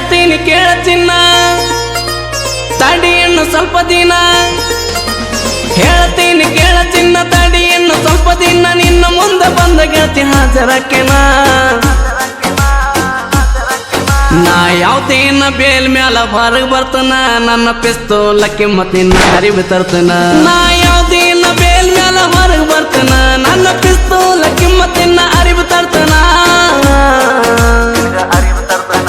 ಹೇಳ್ತೀನಿ ಕೇಳ ಚಿನ್ನ. ತಡಿ ಇನ್ನು ಸ್ವಲ್ಪ ದಿನ. ಹೇಳ್ತೀನಿ ಕೇಳ ಚಿನ್ನ ತಡಿ ಇನ್ನು ಸ್ವಲ್ಪ ದಿನ. ನಿನ್ನ ಮುಂದೆ ಬಂದ ಗೆಳತಿ ಹಾಜರಕ್ಕೆನ ನಾ. ಯಾವ್ದೇನ ಬೇಲ್ ಮ್ಯಾಲ ಹೊರಗ್ ಬರ್ತನ. ನನ್ನ ಪಿಸ್ತೂಲಕ್ಕೆ ಮತ್ತಿನ್ನ ಅರಿವು ತರ್ತನ. ನಾ ಯಾವ್ದೇನ ಬೇಲ್ ಮ್ಯಾಲ ಹೊರಗ್ ಬರ್ತನ. ನನ್ನ ಪಿಸ್ತೂಲಕ್ಕೆ ಮತ್ತಿನ್ನ ಅರಿವು ತರ್ತನ ಅರಿವು ತರ್ತನ.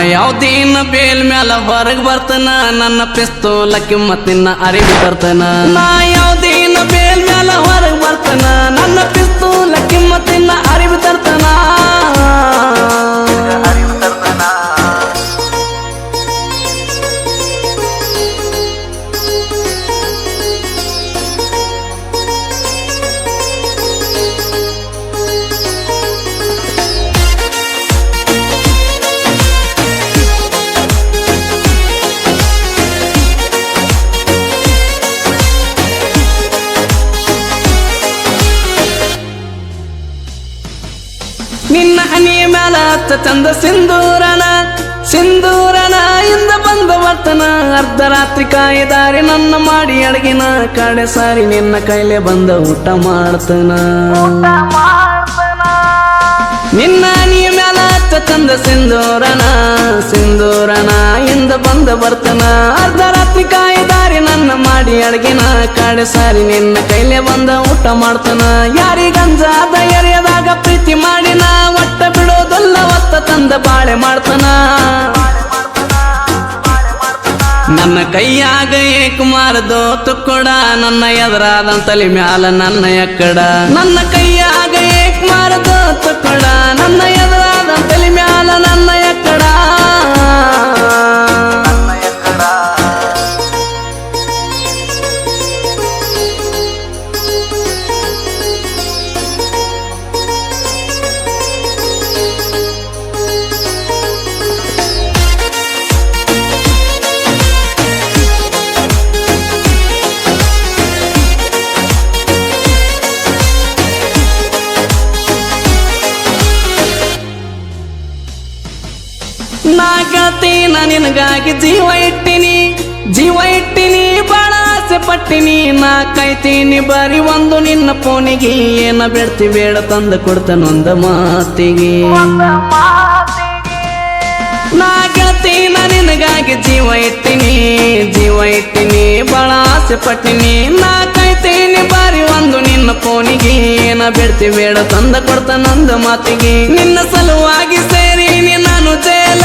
ಯಾವ್ದೇನ ಬೇಲ್ ಮ್ಯಾಲ ಹೊರಗ್ ಬರ್ತನ? ನನ್ನ ಪಿಸ್ತೂಲ ಕಿಮ್ಮತ್ತಿನ ಅರಿವು ಬರ್ತನ ನಾ ಯಾವ್ದೇನ ಬೇಲ್ ಮ್ಯಾಲ ಹೊರಗ್ ಬರ್ತನ? ನನ್ನ ಪಿಸ್ತೂಲ ಕಿಮ್ಮತ್ತಿನ ಅರಿವು ತರ್ತನ? ಮ್ಯಾಲ ಹತ್ತ ಚಂದ ಸಿಂಧೂರನ ಸಿಂಧೂರನ ಇಂದ ಬಂದ ವರ್ತನ ಅರ್ಧ ರಾತ್ರಿ ಕಾಯಿದಾರಿ ನನ್ನ ಮಾಡಿ ಅಡಗಿನ ಕಡೆ ಸಾರಿ ನಿನ್ನ ಕೈಲೆ ಬಂದ ಊಟ ಮಾಡ್ತನ ಮಾಡ್ತನ ನಿನ್ನ ಹನಿಯ ಮ್ಯಾಲ ಹತ್ತ ಚಂದ ಸಿಂಧೂರನ ಸಿಂಧೂರನ ಇಂದ ಬಂದ ಬರ್ತನ ಅರ್ಧ ರಾತ್ರಿ ಕಾಯಿದಾರಿ ನನ್ನ ಮಾಡಿ ಅಡಗಿನ ಕಡೆ ಸಾರಿ ನಿನ್ನ ಕೈಲೆ ಬಂದ ಊಟ ಮಾಡ್ತನ ಯಾರಿಗಂಜಾದ ಎರೆಯದಾಗ ತಂದ ಬಾಳೆ ಮಾಡ್ತಾನ. ನನ್ನ ಕೈಯಾಗ ಏಕುಮಾರದೋ ಕೊಡ. ನನ್ನ ಎದುರಾದ ತಲೆ ಮ್ಯಾಲ ನನ್ನ ಎಕ್ಕಡ. ನನ್ನ ಕೈಯಾಗ ಏಕುಮಾರದೋ ಕೊಡ. ನನ್ನ ಎದುರಾದ ತಲೆ ಮ್ಯಾಲ ನನ್ನ ಎಕ್ಕಡ. ನಾ ಗೆಳತೀನ ನಿನಗಾಗಿ ಜೀವ ಇಟ್ಟಿನಿ ಜೀವ ಇಟ್ಟಿನಿ ಬಾಳ ಆಸೆ ಪಟ್ಟಿನಿ. ನಾ ಕೈತೀನಿ ಬರೀ ಒಂದು ನಿನ್ನ ಫೋನಿಗೆ ಏನ ಬಿಡ್ತಿ ಬೇಡ ತಂದು ಕೊಡ್ತಾನೊಂದ ಮಾತಿಗೆ. ನಾ ಗೆಳತೀನ ನಿನಗಾಗಿ ಜೀವ ಇಟ್ಟಿನಿ ಜೀವ ಇಟ್ಟಿನಿ ಬಾಳ ಆಸೆ ಪಟ್ಟಿನಿ. ನಾ ಕೈತೀನಿ ಬಾರಿ ಒಂದು ನಿನ್ನ ಫೋನಿಗೆ ಏನ ಬಿಡ್ತಿ ಬೇಡ ತಂದ ಕೊಡ್ತಾನೊಂದ ಮಾತಿಗೆ. ನಿನ್ನ ಸಲುವಾಗಿ ಸೇರಿ ನಾನು ಜೇಲ